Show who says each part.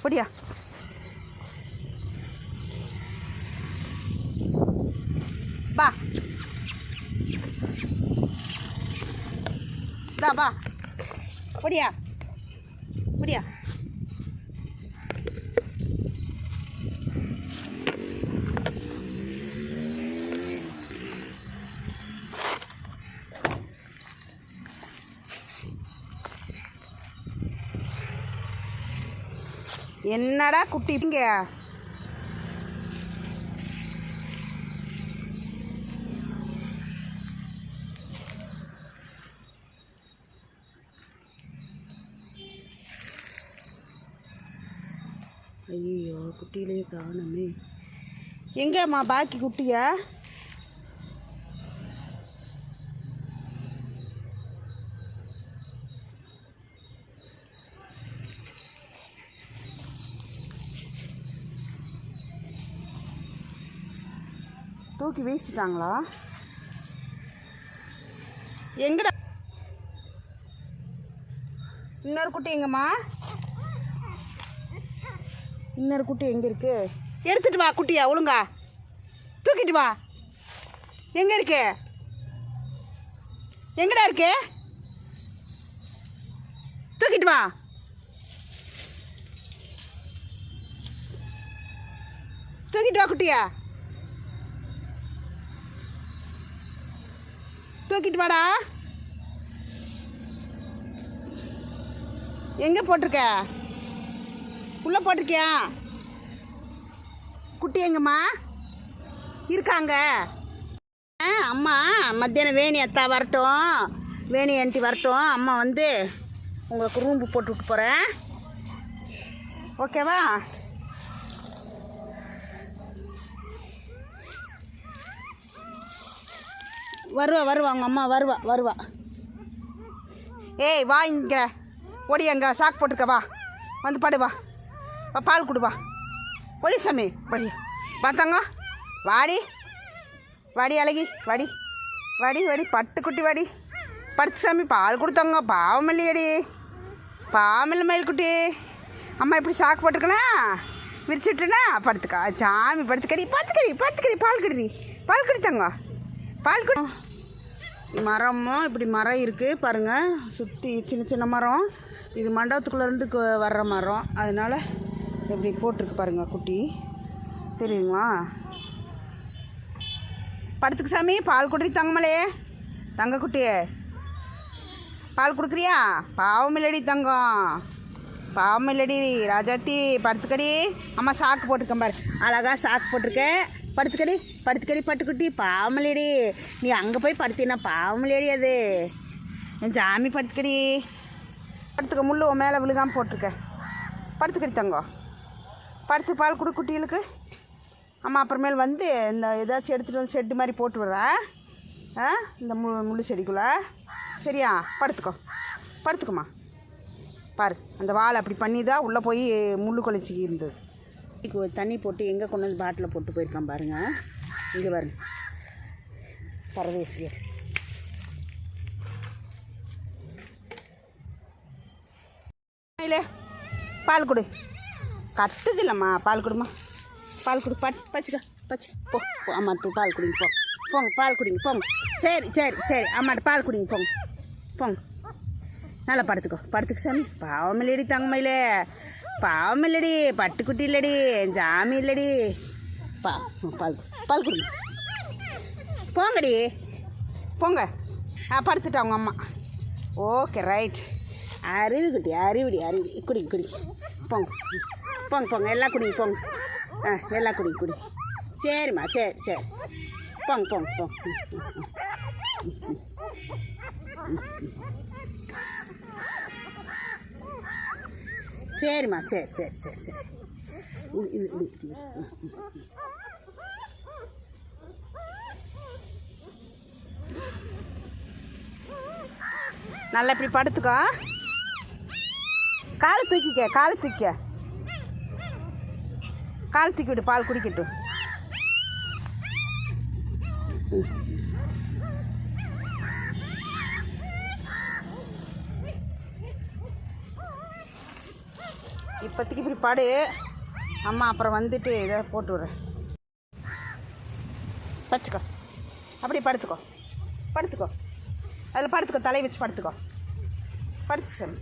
Speaker 1: 快点！爸，爸，快点，快点！என்னடா குட்டி இங்க? ஐயோ குட்டியிலே காணுமே. எங்கேம்மா பாக்கி குட்டியா? தூக்கி வீசிட்டாங்களா? எங்கடா? இன்னொரு குட்டி எங்கம்மா? இன்னொரு குட்டி எங்கே இருக்கு? எடுத்துட்டு வா குட்டியா ஒழுங்கா. தூக்கிட்டு வா. எங்கே இருக்கு? எங்கடா இருக்கு? தூக்கிட்டு வா. தூக்கிட்டு வா குட்டியா. தூக்கிட்டு வாடா. எங்கே போட்டிருக்க? உள்ளே போட்டிருக்கியா? குட்டி எங்கம்மா? இருக்காங்க. ஆ அம்மா மத்தியானம் வேணி அத்தா வரட்டும். வேணி ஆண்டி வரட்டும். அம்மா வந்து உங்களுக்கு ரூம்பு போட்டு விட்டு போகிறேன் ஓகேவா வருவா வருவா அவங்க அம்மா வருவா வருவா. ஏய் வா இங்கே. ஓடி அங்கே சாக்கு போட்டுக்க வா. வந்து படு வா. பால் கொடு வா. ஒடி சாமி படி பார்த்தாங்க வாடி. வாடி அழகி. வாடி. வாடி வாடி. பட்டுக்குட்டி வாடி. படுத்து சாமி பால் கொடுத்தாங்க பாவம் இல்லையடி பாவம் இல்லை மயில்குட்டி. அம்மா இப்படி சாக்கு போட்டுக்கணா விரிச்சுட்டுனா படுத்துக்கா. சாமி படுத்துக்கடி படுத்துக்கடி படுத்துக்கடி பால் கடி பால் குடித்தாங்க பால் குடி மரமும் இப்படி மரம் இருக்குது பாருங்கள் சுற்றி சின்ன சின்ன மரம். இது மண்டபத்துக்குள்ளேருந்து வர்ற மரம். அதனால் இப்படி போட்டிருக்கு பாருங்கள் குட்டி. தெரியுங்களா? படுத்துக்கு சாமி பால் குடி தங்கமலே தங்க குட்டியே. பால் கொடுக்குறியா? பாவம் இல்லடி தங்கம். பாவம் இல்லடி. ராஜாத்தி படுத்துக்கடி. அம்மா சாக்கு போட்டிருக்கேன் பாரு. அழகாக சாக்கு போட்டிருக்கேன். படுத்துக்கடி படுத்துக்கடி பட்டுக்குட்டி. பாவமலேடி நீ அங்கே போய் படுத்தினா பாவமலேடி அது. என் சாமி படுத்துக்கடி. படுத்துக்க முள்ளு உன் மேலே விழுகாமல் போட்டிருக்க. படுத்துக்கடி தங்கோ படுத்து பால் கொடு குட்டிகளுக்கு. அம்மா அப்புறமேல் வந்து இந்த ஏதாச்சும் எடுத்துகிட்டு வந்து செட்டு மாதிரி போட்டு விட்றேன் ஆ இந்த மு முள்ளு செடிக்குள்ளே. சரியா? படுத்துக்கோ. படுத்துக்கோமா பாரு அந்த வாழை அப்படி பண்ணி தான் உள்ளே போய் முள்ளு கொலைச்சிக்கி இருந்தது. தண்ணி போட்டு எங்கே கொண்டு வந்து பாட்டில் போட்டு போயிருக்கான் பாருங்கள் இங்கே பாருங்க. பரதேசியர். இல்லை பால் கொடு. கட்டுது இல்லைம்மா பால் கொடுமா பால் கொடு பட் பச்சுக்க பச்சு போ போ அம்மாட்டு பால் குடிங்க போ. போங்க பால் குடிங்க போங்க. சரி சரி சரி அம்மாட்டு பால் குடிங்க போங்க. போங்க. நல்லா படுத்துக்கோ. படுத்துக்க சாமி பாவமில்லேடி இல்லடி தங்கமையிலே பாவம் இல்லடி பட்டுக்குட்டி இல்லடி ஜாமி இல்லடி பா பால் பால் குடி போங்கடி போங்க ஆ படுத்துட்டா அவங்க அம்மா ஓகே ரைட் அறிவு குட்டி அறிவுடி அறிவுடி குடிங்க குடி போங்க போங்க போங்க எல்லாம் குடிங்க போங்க ஆ எல்லாம் குடிங்க குடி சரிம்மா சரி சரி போங்க போங்க போங்க சரிம்மா சரி சரி சரி சரி. இது இது இது ம், ம், நல்லா இப்படி படுத்துக்கோ. காலை தூக்கிக்க காலை தூக்கிக்க. காலை தூக்கி விடு பால் குடிக்கட்டும். இப்போதைக்கு இப்படி பாடு. அம்மா அப்புறம் வந்துட்டு இதை போட்டு விட்றேன். வச்சுக்கோ அப்படி படுத்துக்கோ. படுத்துக்கோ. அதில் படுத்துக்கோ. தலையை வச்சு படுத்துக்கோ. படுத்து சொல்லு.